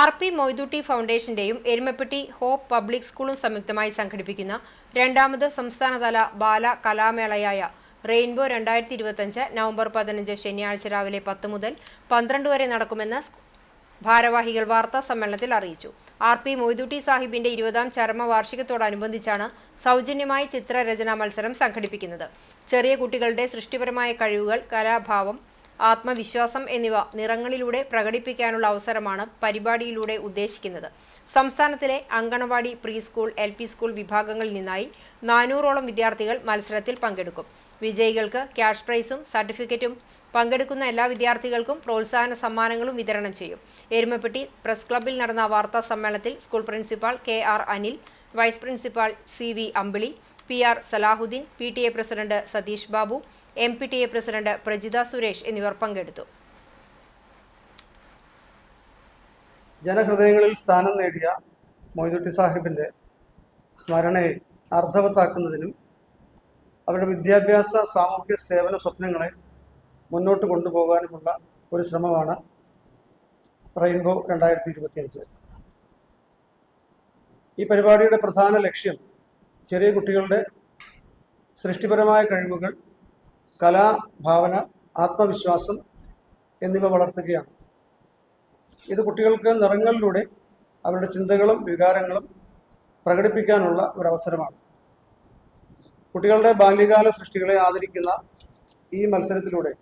R P Moidutty ഫൗണ്ടേഷന്റെയും Erumapetty hope public സ്കൂളും സംയുക്തമായി സംഘടിപ്പിക്കുന്ന രണ്ടാമത് സംസ്ഥാനതല ബാല കലാമേളയായ റെയിൻബോ രണ്ടായിരത്തി ഇരുപത്തഞ്ച് നവംബർ പതിനഞ്ച് ശനിയാഴ്ച രാവിലെ പത്ത് മുതൽ പന്ത്രണ്ട് വരെ നടക്കുമെന്ന് ഭാരവാഹികൾ വാർത്താ സമ്മേളനത്തിൽ അറിയിച്ചു. ആർ പി മൊയ്തുട്ടി സാഹിബിന്റെ ഇരുപതാം ചരമവാർഷികത്തോടനുബന്ധിച്ചാണ് സൗജന്യമായി ചിത്രരചനാ മത്സരം സംഘടിപ്പിക്കുന്നത്. ചെറിയ കുട്ടികളുടെ സൃഷ്ടിപരമായ കഴിവുകൾ കലാഭാവം ആത്മവിശ്വാസം എന്നിവ നിറങ്ങളിലൂടെ പ്രകടിപ്പിക്കാനുള്ള അവസരമാണ് പരിപാടിയിലൂടെ ഉദ്ദേശിക്കുന്നത്. സംസ്ഥാനത്തിലെ anganwadi pre school L P school വിഭാഗങ്ങളിൽ നിന്നായി നാനൂറോളം വിദ്യാർത്ഥികൾ മത്സരത്തിൽ പങ്കെടുക്കും. വിജയികൾക്ക് ക്യാഷ് പ്രൈസും സർട്ടിഫിക്കറ്റും പങ്കെടുക്കുന്ന എല്ലാ വിദ്യാർത്ഥികൾക്കും പ്രോത്സാഹന സമ്മാനങ്ങളും വിതരണം ചെയ്യും. എരുമപ്പെട്ടി പ്രസ് ക്ലബ്ബിൽ നടന്ന വാർത്താ സമ്മേളനത്തിൽ school principal K R Anil vice principal C V Ambili P R Salahuddeen P T A president Satheesh Babu M P T A president Prajitha Suresh എന്നിവർ പങ്കെടുത്തു. ജനഹൃദയങ്ങളിൽ സ്ഥാനം നേടിയ മൊയ്തുട്ടി സാഹിബിന്റെ സ്മരണയെ അർത്ഥവത്താക്കുന്നതിനും അവരുടെ വിദ്യാഭ്യാസ സാമൂഹ്യ സേവന സ്വപ്നങ്ങളെ മുന്നോട്ട് കൊണ്ടുപോകാനുമുള്ള ഒരു ശ്രമമാണ് റെയിൻബോ രണ്ടായിരത്തി ഇരുപത്തിയഞ്ച്. ഈ പരിപാടിയുടെ പ്രധാന ലക്ഷ്യം ചെറിയ കുട്ടികളുടെ സൃഷ്ടിപരമായ കഴിവുകൾ കലാഭാവന ആത്മവിശ്വാസം എന്നിവ വളർത്തുകയാണ്. ഇത് കുട്ടികൾക്ക് നിറങ്ങളിലൂടെ അവരുടെ ചിന്തകളും വികാരങ്ങളും പ്രകടിപ്പിക്കാനുള്ള ഒരു അവസരമാണ് കുട്ടികളുടെ ബാല്യകാല സൃഷ്ടികളെ ആദരിക്കുന്ന ഈ മത്സരത്തിലൂടെ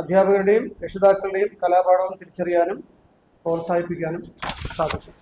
അധ്യാപകരുടെയും രക്ഷിതാക്കളുടെയും കലാപാഠവും തിരിച്ചറിയാനും പ്രോത്സാഹിപ്പിക്കാനും സാധിക്കും.